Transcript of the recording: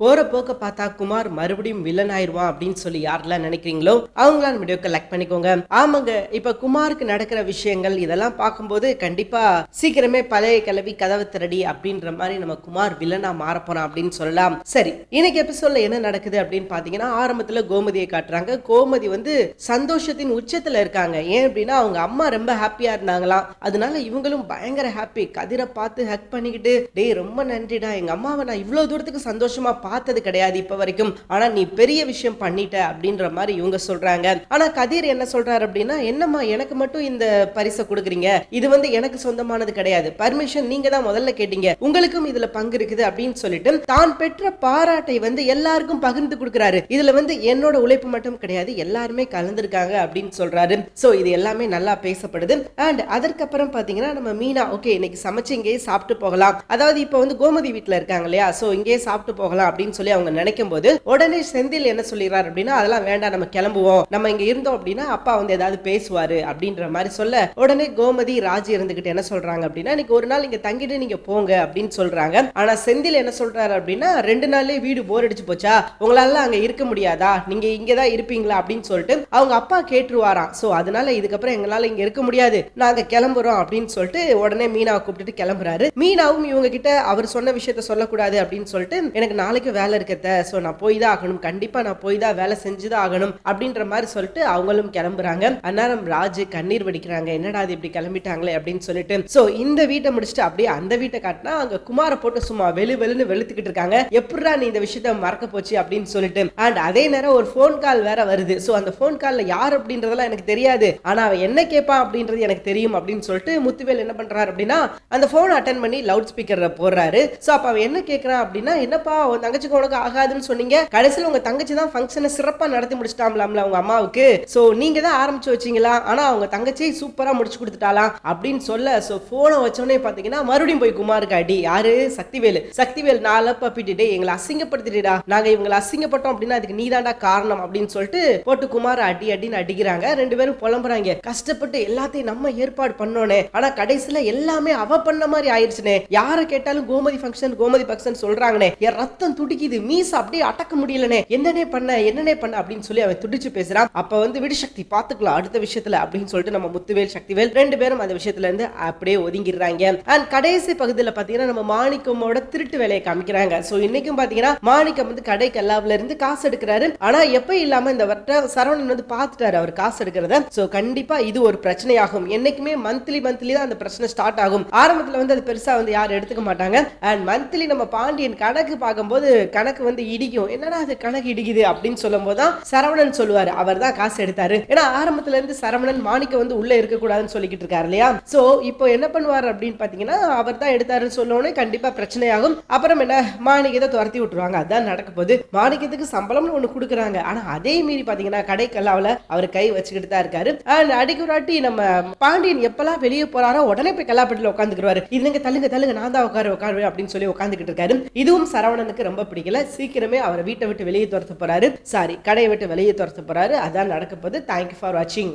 போற போக்க பார்த்தா குமார் மறுபடியும் வில்லன் ஆயிருவான் அப்படின்னு சொல்லி யாரெல்லாம் நினைக்கிறீங்களோ அவங்களாம் வீடியோ கலெக்ட் பண்ணிக்கோங்க. ஆமாங்க இப்ப குமாருக்கு நடக்கிற விஷயங்கள் இதெல்லாம் பார்க்கும்போது கண்டிப்பா சீக்கிரமே பழைய கிளவி கதவு திரடி அப்படின்ற மாதிரி நம்ம குமார் வில்லனா மாறப்போறான் அப்படின்னு சொல்லலாம். சரி இன்னைக்கு எபிசோட்ல என்ன நடக்குது அப்படின்னு பாத்தீங்கன்னா ஆரம்பத்துல கோமதியை காட்டுறாங்க. கோமதி வந்து சந்தோஷத்தின் உச்சத்துல இருக்காங்க. ஏன் அப்படின்னா அவங்க அம்மா ரொம்ப ஹாப்பியா இருந்தாங்களாம். அதனால இவங்களும் பயங்கர ஹாப்பி கதிரை பார்த்து ஹக் பண்ணிக்கிட்டு டேய் ரொம்ப நன்றிடா. எங்க அம்மாவை நான் இவ்வளவு தூரத்துக்கு சந்தோஷமா பார்த்தது கிடையாது இப்போ வரைக்கும். ஆனா நீ பெரிய விஷயம் பண்ணிட்ட அப்படின்ற மாதிரி இவங்க சொல்றாங்க. ஆனா கதிர் என்ன சொல்றாரு அப்படின்னா என்னம்மா எனக்கு மட்டும் இந்த பரிசை கொடுக்குறீங்க? இது வந்து எனக்கு சொந்தமானது கிடையாது. பர்மிஷன் நீங்க தான் முதல்ல கேட்டீங்க. உங்களுக்கும் இதுல பங்கு இருக்குது அப்படின்னு சொல்லிட்டு தான் பெற்ற பாராட்டை வந்து எல்லாருக்கும் பகிர்ந்து கொடுக்குறாரு. இதுல வந்து என்னோட உழைப்பு மட்டும் கிடையாது எல்லாருமே கலந்துருக்காங்க அப்படின்னு சொல்றாரு. சோ இது எல்லாமே நல்லா பேசப்படுது. அண்ட் அதற்கப்புறம் பாத்தீங்கன்னா நம்ம மீனா ஓகே இன்னைக்கு சமைச்சு இங்கேயே சாப்பிட்டு போகலாம். அதாவது இப்போ வந்து கோமதி வீட்ல இருக்காங்க இல்லையா? சோ இங்கேயே சாப்பிட்டு போகலாம். அப்படின்னு சொல்லி அவங்க நினைக்கும் போது உடனே செந்தில் என்ன சொல்லிடுறாரு அப்படின்னா அதெல்லாம் வேண்டாம் நம்ம கிளம்புவோம். நம்ம இங்க இருந்தோம் அப்படின்னா அப்பா வந்து ஏதாவது பேசுவாரு அப்படின்ற மாதிரி சொல்ல உடனே கோமதி ராஜி இருந்துகிட்டு என்ன சொல்றாங்க அப்படின்னா இன்னைக்கு ஒரு நாள் இங்க தங்கிட்டு நீங்க போங்க அப்படின்னு சொல்றாங்க. ஆனா செந்தில் என்ன சொல்றாரு அப்படின்னா ரெண்டு நாள்லயே வீடு போர் அடிச்சு போச்சா? உங்களால அங்க இருக்க முடியாதா? நீங்க இங்கதான் இருப்பீங்களா? அப்படின்னு சொல்லிட்டு அவங்க அப்பா கேட்டுருவாராம். சோ அதனால இதுக்கப்புறம் எங்களால இங்க இருக்க முடியாது. நாங்க கிளம்புறோம் அப்படின்னு சொல்லிட்டு உடனே மீனாவை கூப்பிட்டுட்டு கிளம்புறாரு. மீனாவும் இவங்க கிட்ட அவர் சொன்ன விஷயத்த சொல்லக்கூடாது அப்படின்னு சொல்லிட்டு எனக்கு நாளைக்கு வேலை இருக்கத்த ஸோ நான் போய் தான் ஆகணும் கண்டிப்பா நான் போய் தான் வேலை செஞ்சுதான் ஆகணும் அப்படின்ற மாதிரி சொல்லிட்டு அவங்களும் கிளம்புறாங்க. அந்நேரம் ராஜு கண்ணீர் வடிக்கிறாங்க. என்னடா அது இப்படி கிளம்பிட்டாங்களே அப்படின்னு சொல்லிட்டு. ஸோ இந்த வீட்டை முடிச்சுட்டு அப்படியே அந்த வீட்டை காட்டினா அங்க குமாரை போட்டு சும்மா வெளு வெளுன்னு வெளுத்துக்கிட்டு இருக்காங்க. எப்படா நீ இந்த விஷயத்த மறக்க போச்சு அப்படின்னு சொல்லிட்டு. அண்ட் அதே நேரம் ஒரு ஃபோன் கால் வேற வருது. ஸோ அந்த ஃபோன் கால்ல யார் அப்படின்றதெல்லாம் எனக்கு தெரியாது. ஆனா அவன் என்ன கேட்பான் அப்படின்றது எனக்கு தெரியும் அப்படின்னு சொல்லிட்டு முத்துவேல் என்ன பண்ணுறாரு அப்படின்னா அந்த ஃபோன் அட்டன் பண்ணி லவுட் ஸ்பீக்கர்ல போடுறாரு. ஸோ அப்ப அவன் என்ன கேட்கறான் அப்படின்னா என்னப்பா உன் தங்கச்சிக்கு உனக்கு ஆகாதுன்னு சொன்னீங்க. கடைசியில் உங்க தங்கச்சி தான் ஃபங்க்ஷனை சிறப்பா நடத்தி முடிச்சிட்டாங்களாம்ல உங்க அம்மாவுக்கு. ஸோ நீங்க தான் ஆரம்பிச்சு வச்சீங்களா? ஆனா அவங்க தங்கச்சி சூப்பரா முடிச்சு கொடுத்துட்டாலாம் அப்படின்னு சொல்ல ஸோ போனை வச்சோடனே பாத்தீங்கன்னா மறுபடியும் போய் குமாருக்கு அடி. யாரு? சக்திவேலு. சக்திவேல் நாள பப்பிட்டுட்டே எங்களை அசிங்கப்படுத்திட்டா நாங்க இவங்களை அசிங்கப்பட்டோம் அப்படின்னா அதுக்கு நீதாண்டா காரணம் அப்படின்னு சொல்லிட்டு போட்டு குமார் அடி அடின்னு அடிக்கிறாங்க. ரெண்டு பேரும் புலம்புறாங்க. கஷ்டப்பட்டு எல்லாத்தையும் நம்ம ஏற்பாடு பண்ணோனே. ஆனா கடைசியில எல்லாமே அவ பண்ண மாதிரி ஆயிடுச்சுனே யாரை கேட்டாலும் கோமதி ஃபங்க்ஷன் கோமதி ஃபங்க்ஷன் சொல்றாங்கனே. என் ரத்தம் துடிக்குது. மீஸ் அப்படியே அடக்க முடியலனே. என்னனே பண்ண என்னனே பண்ண அப்படின்னு சொல்லி அவன் துடிச்சு பேசுறான். அப்ப வந்து விடு சக்தி பாத்துக்கலாம் அடுத்த விஷயத்துல அப்படின்னு சொல்லிட்டு நம்ம முத்துவேல் சக்திவேல் ரெண்டு பேரும் அந்த விஷயத்துல இருந்து அப்படியே ஒதுங்கிடுறாங்க. அண்ட் கடைசி பகுதியில் பாத்தீங்கன்னா நம்ம மாணிக்கமோட திருட்டு வேலையை காமிக்கிறாங்க. சோ இன்னைக்கும் பாத்தீங்கன்னா மாணிக்கம் வந்து கடை கல்லாவுல இருந்து காசு எடுக்கிறாரு. ஆனா எப்ப இல்லாம இந்த வட்ட சரவணன் வந்து பாத்துட்டாரு அவர் காசு எடுக்கிறத. சோ கண்டிப்பா இது ஒரு பிரச்சனையாகும். என்னைக்குமே மந்த்லி மந்த்லி தான் அந்த பிரச்சனை ஸ்டார்ட் ஆகும். ஆரம்பத்துல வந்து அது பெருசா வந்து யாரும் எடுத்துக்க மாட்டாங்க. அண்ட் மந்த்லி நம்ம பாண்டியன் கணக்கு பார்க்கும்போது கணக்கு வந்து இடிக்கும். என்னடா அது கணக்கு இடிக்குது அப்படின்னு சொல்லும் போதுதான் சரவணன் சொல்லுவாரு. அவர் தான் காசு எடுத்தாரு. ஏன்னா ஆரம்பத்துல இருந்து சரவணன் மாணிக்க வந்து உள்ள இருக்க கூடாதுன்னு சொல்லிக்கிட்டு இருக்காரு இல்லையா? சோ இப்போ என்ன பண்ணுவார் அப்படின்னு பாத்தீங்கன்னா அவர் தான் எடுத்தாருன்னு சொன்னோடனே கண்டிப்பா பிரச்சனையாகும். அப்புறம் என்ன? மாணிக்கத்தை துரத்தி விட்டுருவாங்க. அதான் நடக்க போகுது. மாணிக்கத்துக்கு சம்பளம்னு ஒண்ணு கொடுக்குறாங்க. ஆனா அதே மீறி பாத்தீங்கன்னா கடை கல்லாவில் அவர் கை வச்சுக்கிட்டு தான் இருக்காரு. அண்ட் அடிக்குறாட்டி நம்ம பாண்டியன் எப்பெல்லாம் வெளியே போறாரோ உடனே போய் கல்லாப்பட்டில உட்காந்துக்கிறாரு இதுங்க தள்ளுங்க தள்ளுங்க. நான் தான் உட்காரு உட்காருவேன் அப்படின்னு சொல்லி உட்காந்துக்கிட்டு இருக்காரு. இதுவும் சரவணனுக்கு ரொம்ப பிடிக்கல. சீக்கிரமே அவரை வீட்டை விட்டு வெளியே துரத்த போறாரு. சாரி கடையை விட்டு வெளியே துரத்த போறாரு. அதான் நடக்க போகுது தேங்க்யூ ஃபார் வாட்சிங்